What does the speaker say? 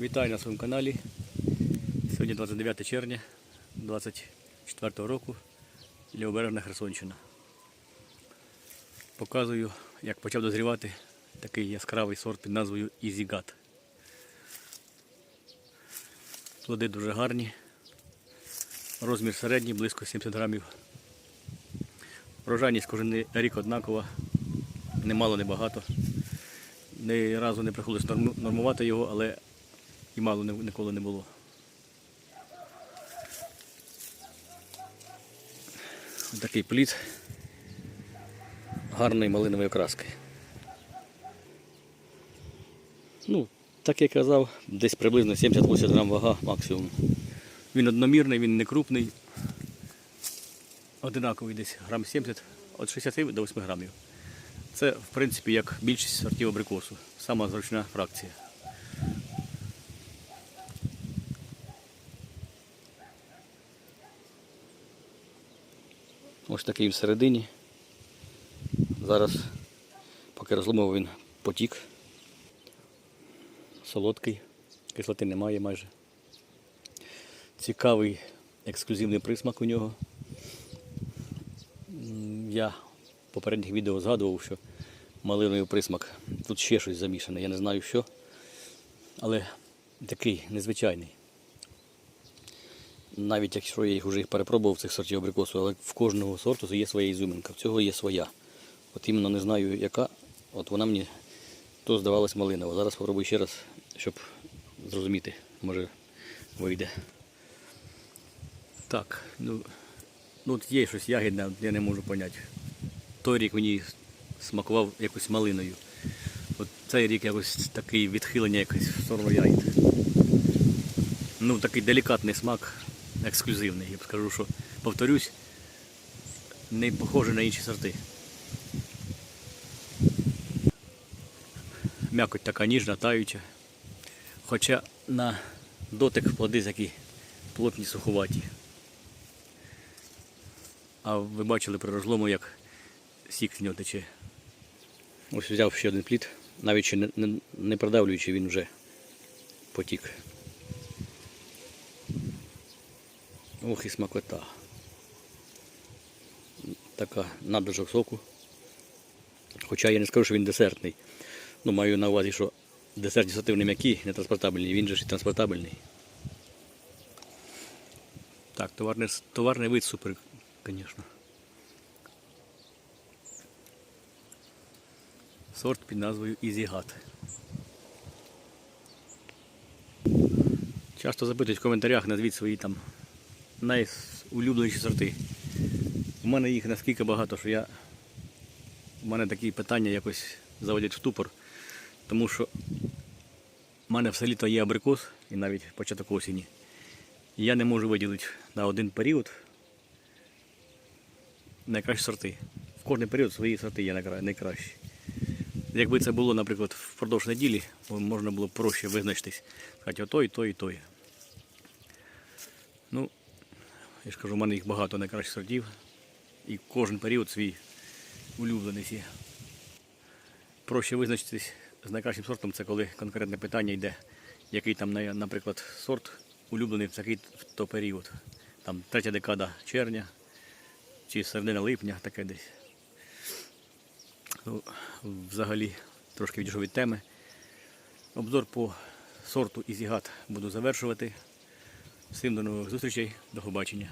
Вітаю на своєму каналі. Сьогодні 29 червня 24 року. Лівобережна Херсонщина. Показую, як почав дозрівати такий яскравий сорт під назвою Ізігат. Плоди дуже гарні. Розмір середній, близько 70 грамів. Врожайність кожен рік однакова. Немало, не багато. Ні разу не приходилось нормувати його, але і мало ніколи не було. Такий плід гарної малинової окраски. Ну, так як я казав, десь приблизно 70-80 грам вага максимум. Він одномірний, він не крупний. Одинаковий десь грам 70, від 60 до 8 грамів. Це, в принципі, як більшість сортів абрикосу. Сама зручна фракція. Ось такий всередині. Зараз, поки розломив він потік. Солодкий, кислоти немає майже. Цікавий ексклюзивний присмак у нього. Я в попередніх відео згадував, що малиновий присмак. Тут ще щось замішане, я не знаю що. Але такий незвичайний. Навіть якщо я їх вже їх перепробував цих сортів абрикосу, але в кожного сорту є своя ізюминка, в цього є своя. От іменно не знаю яка, от вона мені то здавалась малинова. Зараз спробую ще раз, щоб зрозуміти, може вийде. Так, ну, ну є щось ягідне, я не можу поняти. Той рік мені смакував якось малиною. От цей рік якось такий відхилення якось в сторону ягід. Ну, такий делікатний смак, ексклюзивний. Я б скажу, що повторюсь, не похоже на інші сорти. М'якоть така ніжна, таюча. Хоча на дотик плоди такі плотні суховаті. А ви бачили при розлому, як сік з нього тече. Ось взяв ще один плід, навіть не, не, не продавлюючи, він вже потік. Ох і смакота. Така надлишок соку. Хоча я не скажу, що він десертний. Ну, маю на увазі, що десертні сорти вони м'які, не транспортабельні, він же ж і транспортабельний. Так, товарний, товарний вид супер, звісно. Сорт під назвою Ізігат. Часто запитують в коментарях, назвіть свої там найулюбленіші сорти. У мене їх наскільки багато, що я. У мене такі питання якось заводять в ступор. Тому що в мене все літо є абрикос і навіть початок осені. Я не можу виділити на один період найкращі сорти. В кожний період свої сорти є найкра- найкращі. Якби це було, наприклад, впродовж неділі, можна було б проще визначитись. Сказати, отой, той, той. Ну, я ж кажу, в мене їх багато найкращих сортів. І кожен період свій улюблений є. Проще визначитись з найкращим сортом, це коли конкретне питання йде, який там, наприклад, сорт улюблений в такий то період. Там третя декада червня чи середина липня, таке десь. Ну, взагалі трошки відійшов від теми. Обзор по сорту Ізігат буду завершувати. Всім до нових зустрічей, до побачення.